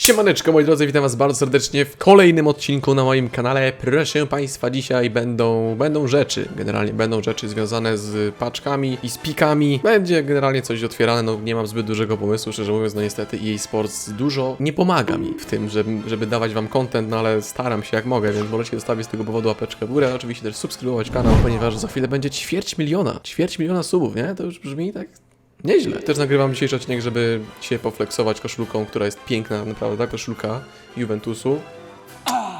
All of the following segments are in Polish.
Siemaneczko moi drodzy, witam was bardzo serdecznie w kolejnym odcinku na moim kanale. Proszę państwa, dzisiaj będą, będą rzeczy, generalnie będą rzeczy związane z paczkami i z pikami. Będzie generalnie coś otwierane, no nie mam zbyt dużego pomysłu, szczerze mówiąc, no niestety EA Sports dużo nie pomaga mi w tym, żeby, żeby dawać wam content, no ale staram się jak mogę, więc możecie zostawić z tego powodu łapeczkę w górę, oczywiście też subskrybować kanał, ponieważ za chwilę będzie ćwierć miliona, ćwierć miliona subów, nie? To już brzmi tak Nieźle. Też nagrywam dzisiejszy odcinek, żeby się poflexować koszulką, która jest piękna, naprawdę, ta koszulka Juventusu.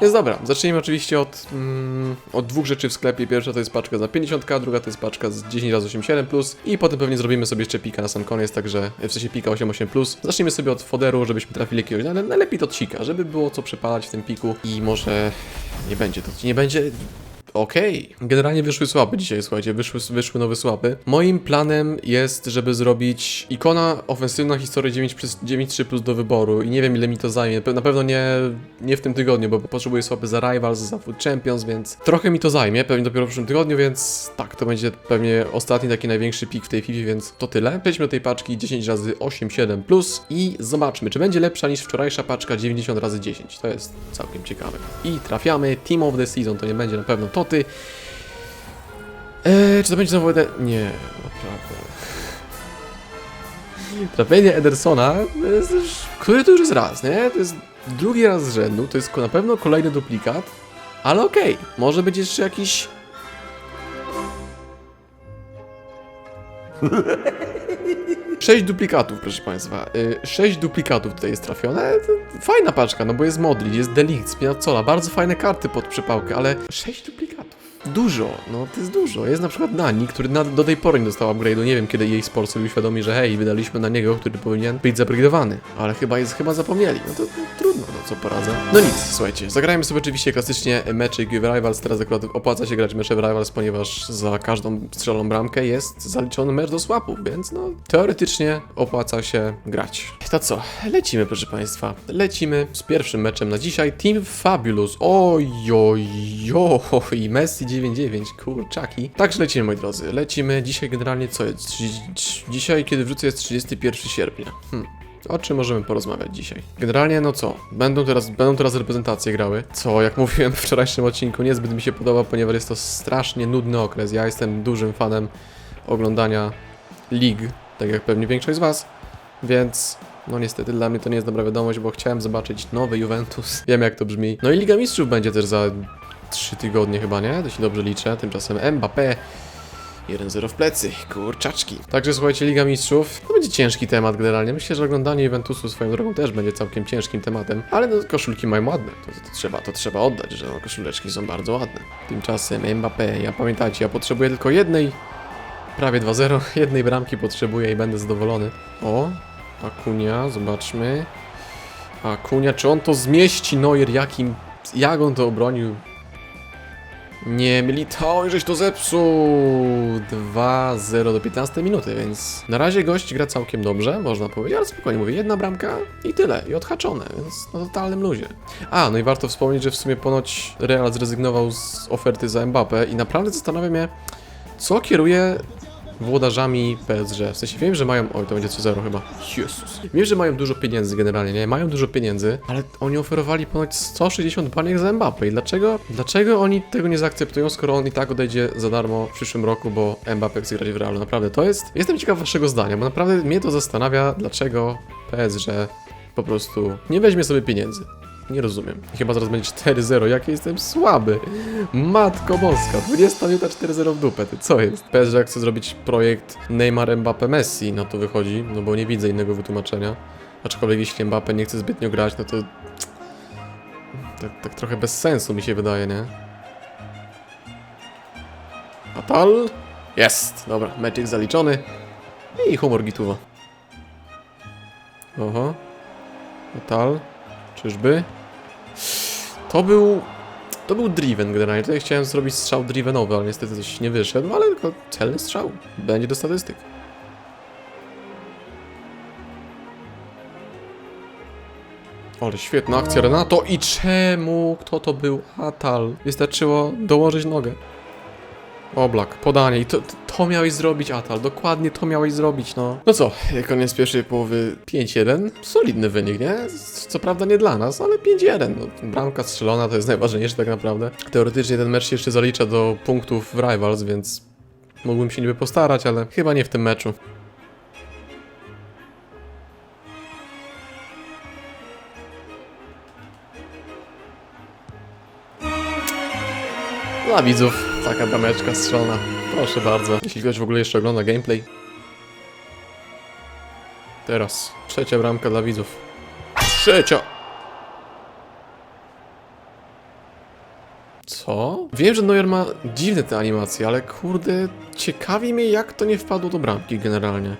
Jest dobra. Zacznijmy oczywiście od, mm, od dwóch rzeczy w sklepie. Pierwsza to jest paczka za 50, druga to jest paczka z 10 razy 87 plus i potem pewnie zrobimy sobie jeszcze pika na sam koniec, także w sensie pika 88 plus. Zacznijmy sobie od foderu, żebyśmy trafili jakiegoś, ale najlepiej to cika, żeby było co przepalać w tym piku i może nie będzie to, nie będzie Okej. Generalnie wyszły słapy dzisiaj, słuchajcie, wyszły, wyszły nowe słapy. Moim planem jest, żeby zrobić ikona ofensywna historii 9 przez 9.3 plus do wyboru i nie wiem ile mi to zajmie. Na pewno nie, nie w tym tygodniu, bo potrzebuję słapy za Rivals, za Food Champions, więc trochę mi to zajmie, pewnie dopiero w przyszłym tygodniu, więc tak, to będzie pewnie ostatni taki największy pik w tej FIFA, więc to tyle. Przejdźmy do tej paczki 10 razy 8,7 plus i zobaczmy, czy będzie lepsza niż wczorajsza paczka 90 razy 10. To jest całkiem ciekawe. I trafiamy Team of the Season, to nie będzie na pewno Eee, czy to będzie znowu Eder... Nie, naprawdę. Trafienie Edersona jest już... Który to już jest raz, nie? To jest drugi raz z rzędu, to jest na pewno kolejny duplikat, ale okej, może być jeszcze jakiś... Sześć duplikatów, proszę Państwa. Y, Sześć duplikatów tutaj jest trafione. Fajna paczka, no bo jest Modric, jest Delict, Spinazzola, bardzo fajne karty pod przypałkę, ale sześć duplikatów. Dużo, no to jest dużo. Jest na przykład Nani, który na, do tej pory nie dostał upgrade'u. Nie wiem, kiedy jej sport sobie uświadomi, że hej, wydaliśmy na niego, który powinien być zupgrade'owany. Ale chyba jest, chyba zapomnieli. No to no, trudno, no co poradzę. No nic, słuchajcie, zagrajmy sobie oczywiście klasycznie meczyk w Rivals. Teraz akurat opłaca się grać mecze w Rivals, ponieważ za każdą strzeloną bramkę jest zaliczony mecz do swapów, więc no teoretycznie opłaca się grać. To co, lecimy proszę Państwa. Lecimy z pierwszym meczem na dzisiaj. Team Fabulous. Ojojoj, i Messi 9-9, kurczaki. Także lecimy moi drodzy, lecimy. Dzisiaj generalnie co jest? Dzi- Dzisiaj, kiedy wrzucę jest 31 sierpnia. Hmm. O czym możemy porozmawiać dzisiaj? Generalnie, no co? Będą teraz, będą teraz reprezentacje grały. Co, jak mówiłem w wczorajszym odcinku, niezbyt mi się podoba, ponieważ jest to strasznie nudny okres. Ja jestem dużym fanem oglądania lig, tak jak pewnie większość z Was. Więc, no niestety dla mnie to nie jest dobra wiadomość, bo chciałem zobaczyć nowy Juventus. Wiem jak to brzmi. No i Liga Mistrzów będzie też za 3 tygodnie chyba, nie? Jeśli dobrze liczę. Tymczasem Mbappé 1-0 w plecy, kurczaczki. Także słuchajcie, Liga Mistrzów, to będzie ciężki temat generalnie. Myślę, że oglądanie Juventusu swoją drogą też będzie całkiem ciężkim tematem, ale no, koszulki mają ładne, to, to, trzeba, to trzeba oddać, że no, koszuleczki są bardzo ładne. Tymczasem Mbappé, ja pamiętajcie, ja potrzebuję tylko jednej, prawie 2-0, jednej bramki potrzebuję i będę zadowolony. O, Akunia, zobaczmy. Akunia, czy on to zmieści, Neuer, jakim, jak on to obronił? Nie, Militao, żeś to zepsuł! 2-0 do 15 minuty, więc na razie gość gra całkiem dobrze, można powiedzieć, ale spokojnie mówię, jedna bramka i tyle, i odhaczone, więc na totalnym luzie. A, no i warto wspomnieć, że w sumie ponoć Real zrezygnował z oferty za Mbappé i naprawdę zastanawiam się, co kieruje włodarzami PSG. W sensie wiem, że mają. Oj, to będzie 3-0 chyba. Jezus. Wiem, że mają dużo pieniędzy generalnie, nie? Mają dużo pieniędzy, ale oni oferowali ponoć 160 baniek za Mbappé. I dlaczego? Dlaczego oni tego nie zaakceptują, skoro on i tak odejdzie za darmo w przyszłym roku, bo Mbappé chce grać w Realu? Naprawdę, to jest. Jestem ciekaw waszego zdania, bo naprawdę mnie to zastanawia, dlaczego PSG po prostu nie weźmie sobie pieniędzy. Nie rozumiem. Chyba zaraz będzie 4-0. Jaki jestem słaby. Matko boska. 20 minuta 4-0 w dupę. Ty co jest? PSG chce zrobić projekt Neymar Mbappé Messi. No to wychodzi, no bo nie widzę innego wytłumaczenia. Aczkolwiek jeśli Mbappé nie chce zbytnio grać, no to... Tak, tak trochę bez sensu mi się wydaje, nie? Atal? Jest! Dobra, meczek zaliczony. I humor gituwa. Oho. Atal? Czyżby? To był... To był driven generalnie. Tutaj chciałem zrobić strzał drivenowy, ale niestety coś nie wyszedł, ale tylko celny strzał. Będzie do statystyk. Ale świetna akcja Renato i czemu? Kto to był? Atal. Wystarczyło dołożyć nogę. Oblak, podanie i to, to miałeś zrobić, Atal, dokładnie to miałeś zrobić, no. No co, koniec pierwszej połowy 5-1, solidny wynik, nie? Co prawda nie dla nas, ale 5-1, no. Bramka strzelona to jest najważniejsze tak naprawdę. Teoretycznie ten mecz się jeszcze zalicza do punktów w Rivals, więc mógłbym się niby postarać, ale chyba nie w tym meczu. Dla widzów taka brameczka strzelona. Proszę bardzo. Jeśli ktoś w ogóle jeszcze ogląda gameplay. Teraz trzecia bramka dla widzów. Trzecia! Co? Wiem, że Neuer ma dziwne te animacje, ale kurde, ciekawi mnie jak to nie wpadło do bramki generalnie.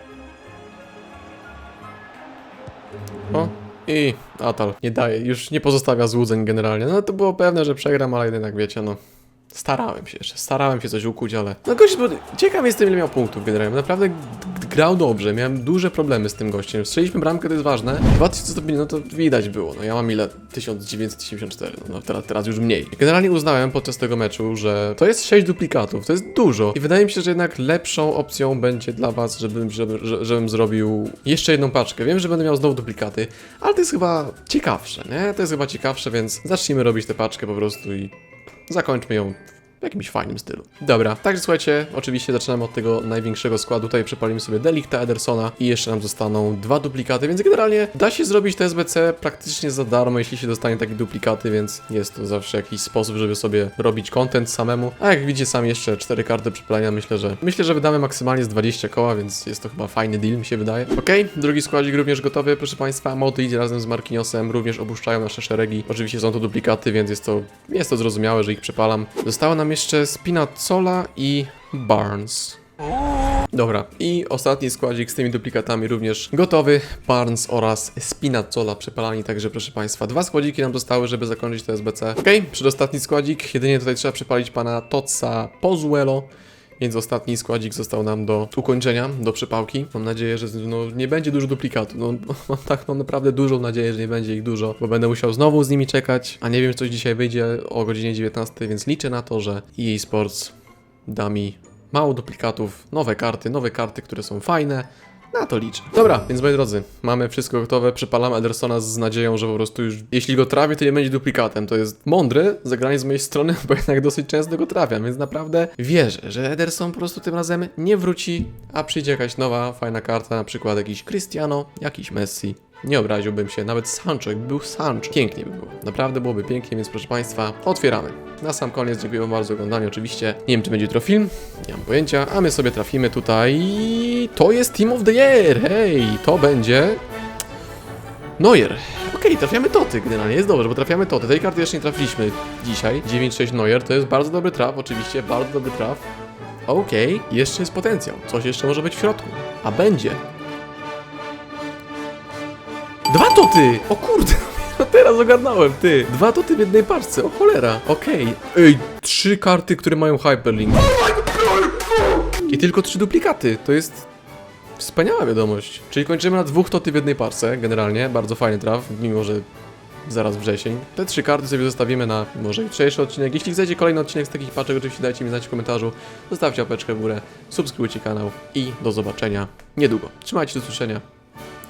O, i Atal nie daje, już nie pozostawia złudzeń generalnie. No to było pewne, że przegram, ale jednak wiecie, no. Starałem się jeszcze, starałem się coś ukuć, ale... No gość, bo ciekaw jestem ile miał punktów generalnie, naprawdę grał dobrze, miałem duże problemy z tym gościem. Strzeliśmy bramkę, to jest ważne. 2100 no to widać było, no ja mam ile? 1974, no, no teraz, teraz już mniej. Generalnie uznałem podczas tego meczu, że to jest 6 duplikatów, to jest dużo. I wydaje mi się, że jednak lepszą opcją będzie dla was, żebym, żeby, że- żebym zrobił jeszcze jedną paczkę. Wiem, że będę miał znowu duplikaty, ale to jest chyba ciekawsze, nie? To jest chyba ciekawsze, więc zacznijmy robić tę paczkę po prostu i zakończmy ją w jakimś fajnym stylu. Dobra, także słuchajcie, oczywiście zaczynamy od tego największego składu. Tutaj przepalimy sobie Delikta Edersona i jeszcze nam zostaną dwa duplikaty, więc generalnie da się zrobić te SBC praktycznie za darmo, jeśli się dostanie takie duplikaty, więc jest to zawsze jakiś sposób, żeby sobie robić content samemu. A jak widzicie sam jeszcze cztery karty przepalenia, myślę, że myślę, że wydamy maksymalnie z 20 koła, więc jest to chyba fajny deal, mi się wydaje. Okej, drugi składzik również gotowy, proszę Państwa. Mody idzie razem z Marquinhosem, również opuszczają nasze szeregi. Oczywiście są to duplikaty, więc jest to, jest to zrozumiałe, że ich przepalam. Zostało nam jeszcze Spinazzola i Barnes. Dobra, i ostatni składzik z tymi duplikatami również gotowy. Barnes oraz Spinazzola przepalani, także proszę Państwa, dwa składziki nam zostały, żeby zakończyć to SBC. Ok, przedostatni składzik, jedynie tutaj trzeba przepalić pana Totsa Pozuelo. Więc ostatni składzik został nam do ukończenia, do przypałki. Mam nadzieję, że no, nie będzie dużo duplikatów. No, mam tak, mam naprawdę dużą nadzieję, że nie będzie ich dużo, bo będę musiał znowu z nimi czekać, a nie wiem, czy coś dzisiaj wyjdzie o godzinie 19, więc liczę na to, że EA Sports da mi mało duplikatów, nowe karty, nowe karty, które są fajne. Na to liczę. Dobra, więc moi drodzy, mamy wszystko gotowe. Przypalam Edersona z nadzieją, że po prostu już, jeśli go trafię, to nie będzie duplikatem. To jest mądre zagranie z mojej strony, bo jednak dosyć często go trafiam, więc naprawdę wierzę, że Ederson po prostu tym razem nie wróci, a przyjdzie jakaś nowa, fajna karta, na przykład jakiś Cristiano, jakiś Messi. Nie obraziłbym się, nawet Sancho, jakby był Sancho. Pięknie by było. Naprawdę byłoby pięknie, więc proszę Państwa, otwieramy. Na sam koniec dziękuję bardzo za oglądanie oczywiście. Nie wiem, czy będzie jutro film, nie mam pojęcia, a my sobie trafimy tutaj... To jest Team of the Year, hej! To będzie... Neuer. Okej, trafiamy Toty generalnie, jest dobrze, bo trafiamy Toty. Tej karty jeszcze nie trafiliśmy dzisiaj. 9-6 Neuer, to jest bardzo dobry traf, oczywiście, bardzo dobry traf. Okej, jeszcze jest potencjał, coś jeszcze może być w środku. A będzie. Dwa toty! O kurde! No teraz ogarnąłem, ty! Dwa toty w jednej paczce, o cholera! Okej. Ej, trzy karty, które mają hyperlink. I tylko trzy duplikaty, to jest... Wspaniała wiadomość. Czyli kończymy na dwóch toty w jednej parce, generalnie. Bardzo fajny traf, mimo że zaraz wrzesień. Te trzy karty sobie zostawimy na może jutrzejszy odcinek. Jeśli chcecie kolejny odcinek z takich paczek, oczywiście dajcie mi znać w komentarzu. Zostawcie łapeczkę w górę, subskrybujcie kanał i do zobaczenia niedługo. Trzymajcie się, do usłyszenia.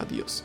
Adios.